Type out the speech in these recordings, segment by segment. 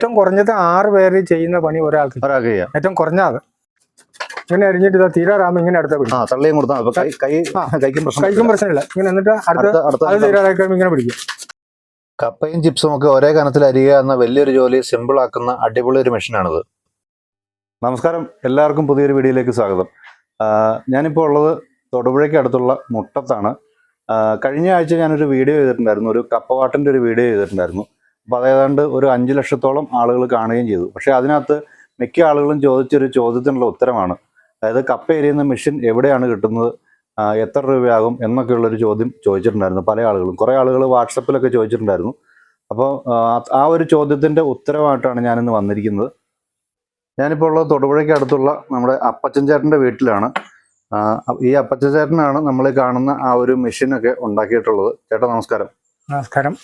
ഏറ്റവും കുറഞ്ഞത് ആറ് പേര് ചെയ്യുന്ന പണി ഒരാൾക്ക്. ഒരാൾക്ക് ചെയ്യാം. ഏറ്റവും കുറഞ്ഞത് ഇങ്ങനെ അരിഞ്ഞിട്ട് ഇതാ തീരാറാകുമ്പോൾ ഇങ്ങനെ അടുത്ത പിടിക്കും. ആ തള്ളിയും കൊടുത്താൽ കൈ. കൈക്കും പ്രശ്നമില്ല ഇങ്ങനെ എന്നിട്ട് അടുത്ത അത് തീരാറായി കഴിയുമ്പോൾ ഇങ്ങനെ പിടിക്കും. കപ്പയും ചിപ്സും ഒക്കെ ഒരേ കനത്തിൽ അരിയുക എന്ന വലിയൊരു ജോലി സിമ്പിൾ ആക്കുന്ന അടിപൊളി ഒരു മെഷീനാണിത്. നമസ്കാരം. എല്ലാവർക്കും പുതിയൊരു വീഡിയോയിലേക്ക് സ്വാഗതം. ഞാനിപ്പോൾ ഉള്ളത് തൊടുപുഴയ്ക്ക് അടുത്തുള്ള മുട്ടത്താണ്. കഴിഞ്ഞ ആഴ്ച ഞാനൊരു വീഡിയോ ചെയ്തിട്ടുണ്ടായിരുന്നു. ഒരു കപ്പവാട്ടിന്റെ ഒരു വീഡിയോ ചെയ്തിട്ടുണ്ടായിരുന്നു. അപ്പോൾ അത് ഏതാണ്ട് ഒരു അഞ്ച് ലക്ഷത്തോളം ആളുകൾ കാണുകയും ചെയ്തു. പക്ഷേ അതിനകത്ത് മിക്ക ആളുകളും ചോദിച്ചൊരു ചോദ്യത്തിനുള്ള ഉത്തരമാണ്. അതായത് കപ്പ എരിയുന്ന മെഷീൻ എവിടെയാണ് കിട്ടുന്നത്? എത്ര രൂപയാകും? എന്നൊക്കെയുള്ളൊരു ചോദ്യം ചോദിച്ചിട്ടുണ്ടായിരുന്നു പല ആളുകളും. കുറേ ആളുകൾ വാട്സപ്പിലൊക്കെ ചോദിച്ചിട്ടുണ്ടായിരുന്നു. അപ്പോൾ ആ ഒരു ചോദ്യത്തിന്റെ ഉത്തരവായിട്ടാണ് ഞാനിന്ന് വന്നിരിക്കുന്നത്. ഞാനിപ്പോൾ ഉള്ളത് തൊടുപുഴയ്ക്ക് അടുത്തുള്ള നമ്മുടെ അപ്പച്ചൻ ചേട്ടന്റെ വീട്ടിലാണ്. ഈ അപ്പച്ചൻ ചേട്ടനാണ് നമ്മൾ കാണുന്ന ആ ഒരു മെഷീനൊക്കെ ഉണ്ടാക്കിയിട്ടുള്ളത്. ചേട്ടാ നമസ്കാരം. നമസ്കാരം.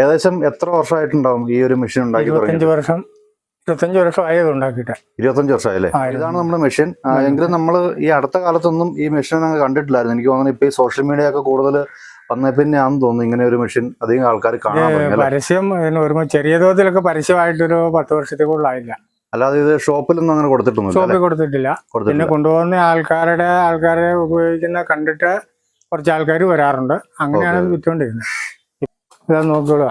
ഏകദേശം എത്ര വർഷമായിട്ടുണ്ടാവും ഈ ഒരു മെഷീൻ ഉണ്ടാക്കി ഇരുപത്തഞ്ച് വർഷം ഇരുപത്തഞ്ച് വർഷം ആയത് ഉണ്ടാക്കിയിട്ട് ഇരുപത്തഞ്ച് വർഷമായല്ലേ? ഇതാണ് നമ്മുടെ മെഷീൻ എങ്കിലും നമ്മൾ ഈ അടുത്ത കാലത്തൊന്നും ഈ മെഷീൻ അങ്ങ് കണ്ടിട്ടില്ലായിരുന്നു. എനിക്ക് തോന്നുന്നു ഇപ്പൊ ഈ സോഷ്യൽ മീഡിയ ഒക്കെ കൂടുതൽ വന്ന പിന്നെയാണെന്ന് തോന്നുന്നു ഇങ്ങനെ ഒരു മെഷീൻ അധികം ആൾക്കാർ കാണാൻ? പരസ്യം ഒരു ചെറിയ തോതിലൊക്കെ പരസ്യമായിട്ടൊരു പത്ത് വർഷത്തെ കൂടുതലായില്ല അല്ലാതെ ഇത് ഷോപ്പിലൊന്നും അങ്ങനെ കൊടുത്തിട്ടൊന്നും ഷോപ്പിൽ കൊടുത്തിട്ടില്ല. പിന്നെ കൊണ്ടുപോകുന്ന ആൾക്കാരുടെ ആൾക്കാരെ ഉപയോഗിക്കുന്ന കണ്ടിട്ട് കുറച്ച് ആൾക്കാർ വരാറുണ്ട്. അങ്ങനെയാണ്. വിറ്റുകൊണ്ടിരുന്നത്. ഇതാ നോക്കിക്കൊള്ളുക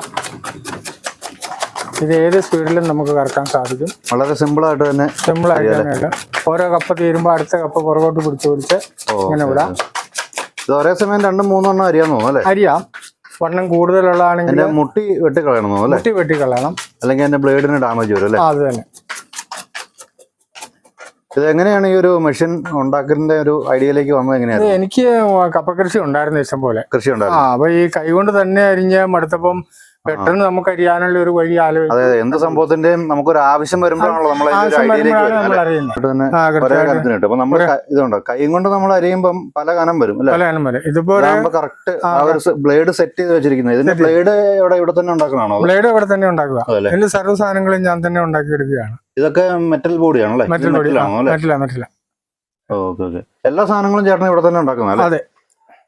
ഇത് ഏത് സ്പീഡിലും നമുക്ക് കറക്കാൻ സാധിക്കും. വളരെ സിമ്പിൾ ആയിട്ട് തന്നെ സിമ്പിൾ ആയിട്ട് അറിയാലേ? ഓരോ കപ്പ തീരുമ്പോൾ അടുത്ത കപ്പ പുറകോട്ട് പിടിച്ച് പിടിച്ച് ഇങ്ങനെ വിടാം. ഇത് ഒരേ സമയം രണ്ടും മൂന്നെണ്ണം അറിയാൻ തോന്നുന്നു അല്ലേ? അരിയാം. വണ്ണം കൂടുതലുള്ളതാണെങ്കിൽ മുട്ടി വെട്ടിക്കളയണം മുട്ടി വെട്ടിക്കളയണം. അല്ലെങ്കിൽ എന്റെ ബ്ലേഡിന് ഡാമേജ് വരും അല്ലേ? അത് തന്നെ. ഇത് എങ്ങനെയാണ് ഈ ഒരു മെഷീൻ ഉണ്ടാക്കുന്നതിന്റെ ഒരു ഐഡിയയിലേക്ക് വന്നത് എങ്ങനെയാണ് എനിക്ക് കപ്പ കൃഷി ഉണ്ടായിരുന്നു ഇഷ്ടം പോലെ. കൃഷി ഉണ്ടായിരുന്നു. ആ അപ്പൊ ഈ കൈകൊണ്ട് തന്നെ അരിഞ്ഞ് മടുത്തപ്പം പെട്ടെന്ന് നമുക്ക് അറിയാനുള്ള ഒരു വഴി ആലോചിക്കും അതെ എന്ത് സംഭവത്തിന്റെയും നമുക്കൊരു ആവശ്യം വരുമ്പോഴാണല്ലോ നമ്മൾ ഒരു ആവശ്യം ഐഡിയയിലേക്ക് നമ്മൾ? അറിയുന്നത്. അപ്പൊ ഇതുണ്ടോ? കൈ കൊണ്ട് നമ്മൾ അരിയുമ്പം പല കനം വരും പല ഇനം വരും. ഇതിപ്പോ കറക്റ്റ് ആ, ഒരു ബ്ലേഡ് സെറ്റ് ചെയ്ത് വെച്ചിരിക്കുന്നത്. ഇതിന്റെ ബ്ലേഡ് ഇവിടെ ഇവിടെ തന്നെ ഉണ്ടാക്കണോ ബ്ലേഡ് ഇവിടെ തന്നെ ഉണ്ടാക്കുക. എന്റെ സർവ സാധനങ്ങളും ഞാൻ തന്നെ ഉണ്ടാക്കിയെടുക്കുകയാണ്. ഇതൊക്കെ മെറ്റൽ ബോഡി ആണല്ലേ? മെറ്റൽ മറ്റില്ല മറ്റില്ല ഓക്കെ ഓക്കെ എല്ലാ സാധനങ്ങളും ചേട്ടൻ ഇവിടെ തന്നെ ഉണ്ടാക്കുന്ന അതെ.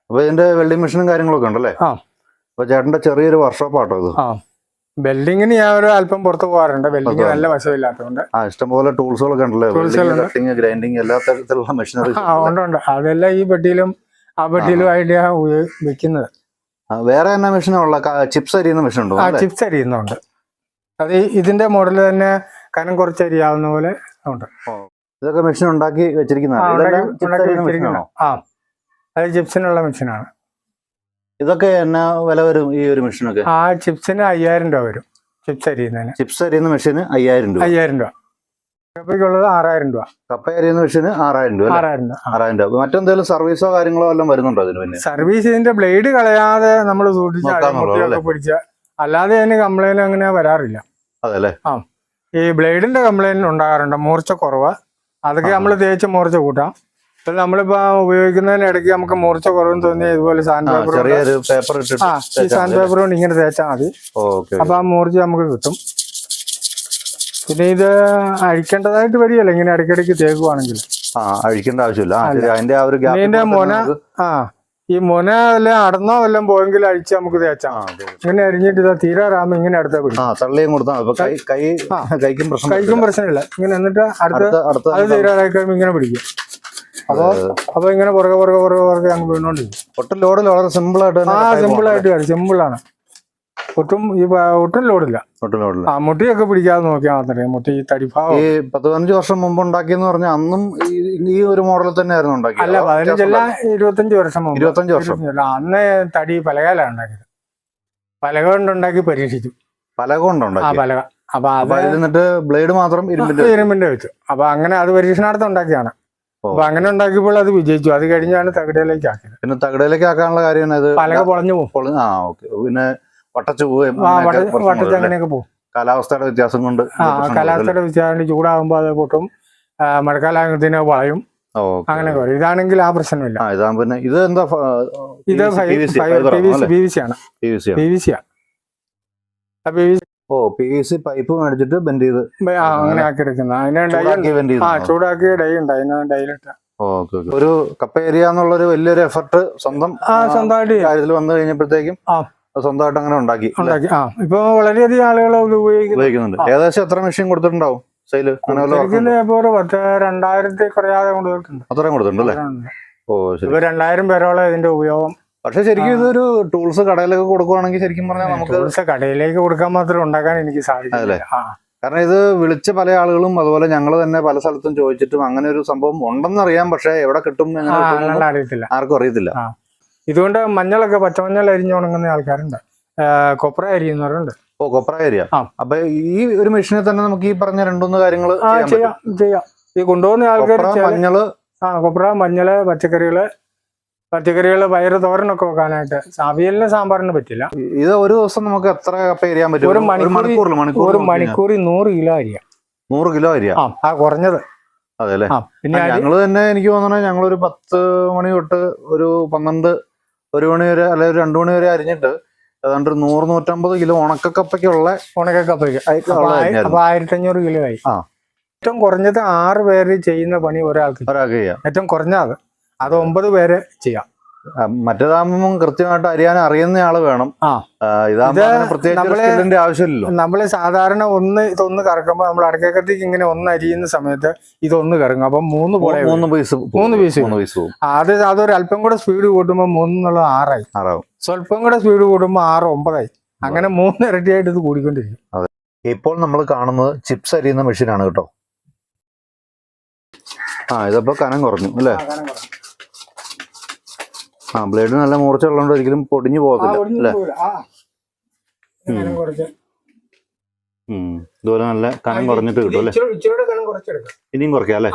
അപ്പൊ ഇതിന്റെ വെൽഡിംഗ് മെഷീനും കാര്യങ്ങളൊക്കെ ഉണ്ടല്ലേ. അപ്പൊ ചേട്ടന്റെ ചെറിയൊരു വർക്ക്ഷോപ്പ് ആട്ടോ ഇത്. വെൽഡിങ്ങിന് ഞാൻ ഒരു അല്പം പുറത്ത് പോകാറുണ്ട്. വെൽഡിങ് നല്ല വശമില്ലാത്തതുകൊണ്ട്. ആ ഇഷ്ടംപോലെ ടൂൾസുകളൊക്കെ ഉണ്ടല്ലേ? കട്ടിങ് ഗ്രൈൻഡിങ് എല്ലാ തരത്തിലുള്ള മെഷീനറി ഉണ്ട് ഉണ്ട്. അതെല്ലാം ഈ പെട്ടിയിലും ആ പെട്ടിയിലും ആയിട്ട് ഞാൻ വെക്കുന്നത്. വേറെ എന്നാ മെഷീനുള്ള ചിപ്സ് അരിയുന്ന മെഷീൻ ഉണ്ടോ? ചിപ്സ് അരിയുന്നുണ്ട്. അത് ഇതിന്റെ മോഡൽ തന്നെ കനം കുറച്ച് അരിയാവുന്ന പോലെ ഉണ്ട്. ഇതൊക്കെ മെഷീൻ ഉണ്ടാക്കി വെച്ചിരിക്കുന്ന- ആ അത് ചിപ്സിനുള്ള മെഷീനാണ് ഇതൊക്കെ എന്നാ വില വരും ഈ ഒരു മെഷീനൊക്കെ ആ ചിപ്സിന് അയ്യായിരം രൂപ വരും ചിപ്സ് അരിയുന്നതിന്. ചിപ്സ് അരിയുന്ന മെഷീന് അയ്യായിരം രൂപ. അയ്യായിരം രൂപ. കപ്പയ്ക്കുള്ളത് ആറായിരം രൂപ. കപ്പ അരിയുന്ന മെഷീന് ആറായിരം രൂപ? ആറായിരം രൂപ ആ. ആറായിരം രൂപ. മറ്റെന്തെങ്കിലും സർവീസോ കാര്യങ്ങളോ എല്ലാം വരുന്നുണ്ടോ അതിന് പിന്നെ സർവീസ് ഇതിന്റെ ബ്ലേഡ് കളയാതെ നമ്മൾ സൂക്ഷിച്ച് പിടിച്ച. അല്ലാതെ അതിന് കംപ്ലൈന്റ് അങ്ങനെ വരാറില്ല. അതെ ഈ ബ്ലേഡിന്റെ കംപ്ലൈന്റ് ഉണ്ടാകാറുണ്ട്. മൂർച്ച കുറവ്. അതൊക്കെ. നമ്മൾ തേച്ച് മൂർച്ച കൂട്ടാം. ഇപ്പൊ നമ്മളിപ്പോ ഉപയോഗിക്കുന്നതിന് ഇടയ്ക്ക് നമുക്ക് മൂർച്ച കുറവെന്ന് തോന്നി ഇതുപോലെ സാൻഡ് പേപ്പർ പേപ്പർ ആ ഈ സാൻഡ് പേപ്പർ കൊണ്ട് ഇങ്ങനെ തേച്ചാൽ മതി. അപ്പൊ ആ മൂർച്ച നമുക്ക് കിട്ടും. പിന്നെ ഇത് അഴിക്കേണ്ടതായിട്ട് വരികയല്ല. ഇങ്ങനെ ഇടയ്ക്കിടയ്ക്ക് തേക്കുവാണെങ്കിൽ. ആ അഴിക്കേണ്ട ആവശ്യമില്ല. അതിന്റെ ആ ഒരു ഗ്യാപ്പ് മൊന- ആ ഈ മുന വല്ല അടന്നോ വല്ലതും പോയെങ്കിൽ അഴിച്ച് നമുക്ക് തേച്ചാ ഇങ്ങനെ അരിഞ്ഞിട്ട് ഇതാ തീരാറാകുമ്പോ ഇങ്ങനെ അടുത്ത പിടിക്കും ആ തള്ളിയും കൊടുത്താൽ. കൈ കൈ കൈക്കും പ്രശ്നം കഴിക്കും പ്രശ്നമില്ല. ഇങ്ങനെ എന്നിട്ട് അടുത്ത അത് തീരാറായി കഴിയുമ്പോൾ ഇങ്ങനെ പിടിക്കും. അപ്പൊ അപ്പൊ ഇങ്ങനെ പുറകെ പുറകെ പുറകെ പുറകെ അങ്ങ് വീണോണ്ടിരിക്കും. ഒട്ടും ലോഡിൽ വളരെ സിമ്പിൾ ആയിട്ട് ആ സിമ്പിൾ ആയിട്ട് സിമ്പിൾ ആണ്. ഒട്ടും ഈ ഒട്ടും ലോഡില്ല. ഒട്ടും ലോഡില്ല. ആ മുട്ടിയൊക്കെ പിടിക്കാതെ നോക്കിയാൽ മാത്രമേ മുട്ടി ഈ തടിഭാവം ഈ പത്ത് പതിനഞ്ച് വർഷം മുമ്പ് ഉണ്ടാക്കിയെന്ന് പറഞ്ഞാൽ അന്നും ഈ- ഒരു മോഡൽ തന്നെ ആയിരുന്നു ഉണ്ടാക്കിയത്. അല്ല പതിനഞ്ചല്ല ഇരുപത്തഞ്ച് വർഷം മുമ്പ്. ഇരുപത്തഞ്ച് വർഷം. അന്ന് തടി പലകാലാണ് ഉണ്ടാക്കിയത്. പലക കൊണ്ടുണ്ടാക്കി പരീക്ഷിച്ചു. പലക കൊണ്ട് ആ പലക. അപ്പൊ അത് എന്നിട്ട് ബ്ലേഡ് മാത്രം ഇരുമ്പിന്റെ ഇരുമ്പിന്റെ വെച്ചു. അപ്പൊ അങ്ങനെ അത് പരീക്ഷണാർത്ഥം ഉണ്ടാക്കിയാണ്. അപ്പൊ അങ്ങനെ ഉണ്ടാക്കിയപ്പോൾ അത് വിജയിച്ചു. അത് കഴിഞ്ഞാണ് തകിടയിലേക്ക് ആക്കിയത്. പിന്നെ തകിടയിലേക്ക് ആക്കാനുള്ള കാര്യം പലക പൊളഞ്ഞു പോകും ആ ഓക്കെ. പിന്നെ വട്ടച്ചു പോവുകയും വട്ടച്ച് അങ്ങനെയൊക്കെ പോകും. കാലാവസ്ഥയുടെ വ്യത്യാസം കൊണ്ട്? കാലാവസ്ഥയുടെ വ്യത്യാസം ചൂടാകുമ്പോൾ അത് പൊട്ടും. ആ, മഴക്കാലാകുമ്പത്തിന് വളയും. അങ്ങനെ പറയും. വരും ഇതാണെങ്കിൽ ആ പ്രശ്നമില്ല. പിന്നെ ഇത് എന്താ ഇത് P V C P V C ആണ്. P V C P V C ആണ്. പി വി സി ഓ പി വി സി പൈപ്പ് മേടിച്ചിട്ട് ബെൻഡ് ചെയ്ത് അങ്ങനെ ആക്കി എടുക്കുന്നത് അതിന് ഡൈ ചൂടാക്കി ഉണ്ട്. അതിന് ഡൈലിട്ട ഒരു കപ്പ ഏരിയ എന്നുള്ള ഒരു വലിയൊരു എഫർട്ട് സ്വന്തം സ്വന്തമായിട്ട് കാര്യത്തിൽ വന്നു കഴിഞ്ഞപ്പോഴത്തേക്കും. സ്വന്തമായിട്ട് അങ്ങനെ ഉണ്ടാക്കി ഉണ്ടാക്കി. ആ ഇപ്പൊ വളരെയധികം ആളുകൾ ഉപയോഗിക്കുന്നുണ്ട്. ഏകദേശം എത്ര മെഷീൻ കൊടുത്തിട്ടുണ്ടാവും സെയിൽ രണ്ടായിരത്തി കുറയാതെ അത്രയും കൊടുത്തിട്ടുണ്ട് അല്ലേ? ഓ ശരി. രണ്ടായിരം പേരോളം ഇതിന്റെ ഉപയോഗം. പക്ഷെ ശരിക്കും ഇതൊരു ടൂൾസ് കടയിലൊക്കെ കൊടുക്കുവാണെങ്കിൽ ശരിക്കും പറഞ്ഞാൽ നമുക്ക് ടൂൾസ് കടയിലേക്ക് കൊടുക്കാൻ മാത്രം ഉണ്ടാക്കാൻ എനിക്ക് സാധിക്കും സാധിക്കില്ല കാരണം ഇത് വിളിച്ച പല ആളുകളും അതുപോലെ ഞങ്ങൾ തന്നെ പല സ്ഥലത്തും ചോദിച്ചിട്ടും അങ്ങനെ ഒരു സംഭവം ഉണ്ടെന്ന് അറിയാം പക്ഷെ എവിടെ കിട്ടും അറിയത്തില്ല. ആർക്കും അറിയത്തില്ല. ഇതുകൊണ്ട് മഞ്ഞളൊക്കെ പച്ചമഞ്ഞൾ അരിഞ്ഞു ഉണങ്ങുന്ന ആൾക്കാരുണ്ട്. കൊപ്ര അരിയുന്നവരുണ്ട് ഓ കൊപ്ര അരിയ? അപ്പൊ ഈ ഒരു മെഷീനിൽ തന്നെ നമുക്ക് ഈ പറഞ്ഞ രണ്ടുമൂന്ന് കാര്യങ്ങൾ ചെയ്യാം ചെയ്യാം. ഈ കൊണ്ടുപോകുന്ന ആൾക്കാർ മഞ്ഞൾ. ആ കൊപ്ര മഞ്ഞൾ പച്ചക്കറികൾ. പച്ചക്കറികൾ പയറ് തോരനൊക്കെ വെക്കാനായിട്ട് അവിയലിന് സാമ്പാറിന് പറ്റില്ല. ഇത് ഒരു ദിവസം നമുക്ക് എത്ര കപ്പ എരിയാൻ പറ്റും? ഒരു മണിക്കൂറിൽ- മണിക്കൂർ ഒരു മണിക്കൂറിൽ നൂറ് കിലോ അരിയാം. നൂറ് കിലോ അരിയ? ആ കുറഞ്ഞത്. അതെ അല്ലേ? പിന്നെ ഞങ്ങൾ തന്നെ എനിക്ക് തോന്നണേ ഞങ്ങളൊരു പത്ത് മണി തൊട്ട് ഒരു പന്ത്രണ്ട് ഒരു മണി വരെ അല്ലെ ഒരു രണ്ടു മണി വരെ അരിഞ്ഞിട്ട് ഏതാണ്ട് ഒരു നൂറ് നൂറ്റമ്പത് കിലോ ഉണക്കക്കപ്പയ്ക്കുള്ള ഉണക്കക്കപ്പയ്ക്ക്. അപ്പൊ ആയിരത്തി അഞ്ഞൂറ് കിലോ ആയി. ആ. ഏറ്റവും കുറഞ്ഞത് ആറ് പേര് ചെയ്യുന്ന പണി ഒരാൾക്ക് ഒരാൾക്ക് ചെയ്യാം. ഏറ്റവും കുറഞ്ഞത് അത് ഒമ്പത് പേര് ചെയ്യാം. ആ, മറ്റേതാകുമ്പം കൃത്യമായിട്ട് അറിയാൻ അറിയുന്ന ആൾ വേണം. ആ. ആ, ഇതാകുമ്പോ ഇത് നമ്മൾ സ്കില്ലിന്റെ ആവശ്യമില്ലല്ലോ. നമ്മൾ സാധാരണ ഒന്ന് ഇതൊന്ന് കറക്കുമ്പോൾ നമ്മൾ അടക്കക്കത്തേക്ക് ഇങ്ങനെ ഒന്ന് അരിയുന്ന സമയത്ത് ഇതൊന്ന് കറങ്ങും. അപ്പം മൂന്ന് പോലെ മൂന്ന് പീസ് മൂന്ന് പീസ് മൂന്ന് പീസ് അത് അതൊരു അല്പം കൂടെ സ്പീഡ് കൂട്ടുമ്പോൾ മൂന്നെന്നുള്ളത് ആറായി. ആറാവും. സ്വല്പം കൂടെ സ്പീഡ് കൂടുമ്പോൾ ആറ് ഒമ്പതായി. അങ്ങനെ മൂന്ന് ഇരട്ടിയായിട്ട് ഇത് കൂടിക്കൊണ്ടിരിക്കും. ഇപ്പോൾ നമ്മൾ കാണുന്നത് ചിപ്സ് അരിയുന്ന മെഷീനാണ് കേട്ടോ. ആ ഇതപ്പോ കനം കുറഞ്ഞു അല്ലേ? ആ ബ്ലേഡ് നല്ല മൂർച്ച ഉള്ളതുകൊണ്ട് ഒരിക്കലും പൊടിഞ്ഞു പോകത്തില്ല അല്ലേ. ഇതുപോലെ നല്ല കനം കുറഞ്ഞിട്ട് കിട്ടും അല്ലേ? ഇനിയും കുറയ്ക്കാം അല്ലേ.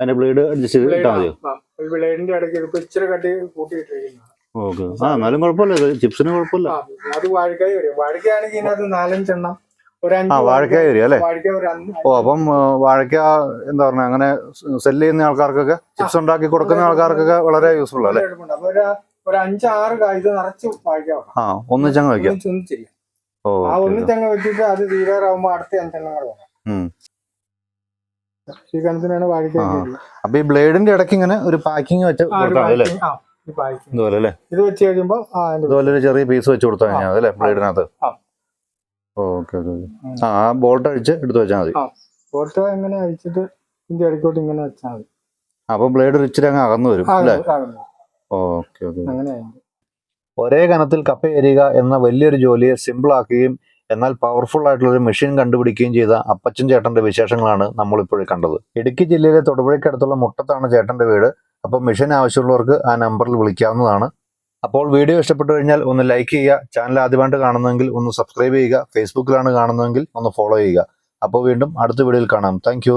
അതിന്റെ ബ്ലേഡ് അഡ്ജസ്റ്റ് ചെയ്ത് ഇട്ടാൽ മതിയോ? ബ്ലേഡിന്റെ ഇടയ്ക്ക് ഇപ്പൊ ഇച്ചിരി കട്ടി കൂട്ടിയിട്ടിരിക്കുന്നു ഓക്കെ. ആ എന്നാലും കുഴപ്പമില്ല ചിപ്സിന് കുഴപ്പമില്ല. അത് വാഴക്കായി വരും. വാഴക്കാണെങ്കിൽ ഇതിനകത്ത് നാലഞ്ചെണ്ണം വാഴക്കായ വരും അല്ലേ? ഓ അപ്പം വാഴക്ക എന്താ പറഞ്ഞ അങ്ങനെ സെൽ ചെയ്യുന്ന ആൾക്കാർക്കൊക്കെ ചിപ്സ് ഉണ്ടാക്കി കൊടുക്കുന്ന ആൾക്കാർക്കൊക്കെ വളരെ യൂസ്ഫുൾ അല്ലേ? ഒരു അഞ്ചാറ് കായ് നിറച്ച് വാഴക്ക ആ ഒന്നിച്ചങ്ങ് വെക്കാം. ഓ ആ ഒന്ന് ഒന്നിച്ചങ്ങ് വെച്ചിട്ട് അത് തീരാറാവുമ്പോ അടുത്ത അഞ്ചെണ്ണം കൂടെ ഈ കണത്തിനാണ് വാഴക്ക. അപ്പൊ ഈ ബ്ലേഡിന്റെ ഇടയ്ക്ക് ഇങ്ങനെ ഒരു പാക്കിങ് വെച്ച്. ഇതുപോലെ അല്ലേ? ഇത് വെച്ച് കഴിയുമ്പോ ഇതുപോലെ ഒരു ചെറിയ പീസ് വെച്ച് കൊടുത്താൽ ബ്ലേഡിനകത്ത്. ഓക്കെ ഓക്കെ ആ ബോൾട്ട് അഴിച്ച് എടുത്ത് വെച്ചാൽ മതി. ബോൾട്ട് എങ്ങനെ അഴിച്ചിട്ട് ഇതിന്റെ ഇടയ്ക്കോട്ട് ഇങ്ങനെ വെച്ചാൽ മതി. അപ്പൊ ബ്ലേഡ് ഇച്ചിരി അങ്ങ് അകന്നു വരും അല്ലേ? ആ, ഓക്കെ ഓക്കെ ഒരേ കനത്തിൽ കപ്പ എരിയുക എന്ന വലിയൊരു ജോലിയെ സിമ്പിൾ ആക്കുകയും എന്നാൽ പവർഫുൾ ആയിട്ടുള്ള ഒരു മെഷീൻ കണ്ടുപിടിക്കുകയും ചെയ്ത അപ്പച്ചൻ ചേട്ടന്റെ വിശേഷങ്ങളാണ് നമ്മൾ ഇപ്പോഴും കണ്ടത്. ഇടുക്കി ജില്ലയിലെ തൊടുപുഴയ്ക്കടുത്തുള്ള മുട്ടത്താണ് ചേട്ടന്റെ വീട്. അപ്പോൾ മെഷീൻ ആവശ്യമുള്ളവർക്ക് ആ നമ്പറിൽ വിളിക്കാവുന്നതാണ്. അപ്പോൾ വീഡിയോ ഇഷ്ടപ്പെട്ടു കഴിഞ്ഞാൽ ഒന്ന് ലൈക്ക് ചെയ്യുക ചാനൽ ആദ്യമായിട്ട് കാണുന്നതെങ്കിൽ ഒന്ന് സബ്സ്ക്രൈബ് ചെയ്യുക ഫേസ്ബുക്കിലാണ് കാണുന്നതെങ്കിൽ ഒന്ന് ഫോളോ ചെയ്യുക. അപ്പോൾ വീണ്ടും അടുത്ത വീഡിയോയിൽ കാണാം. താങ്ക്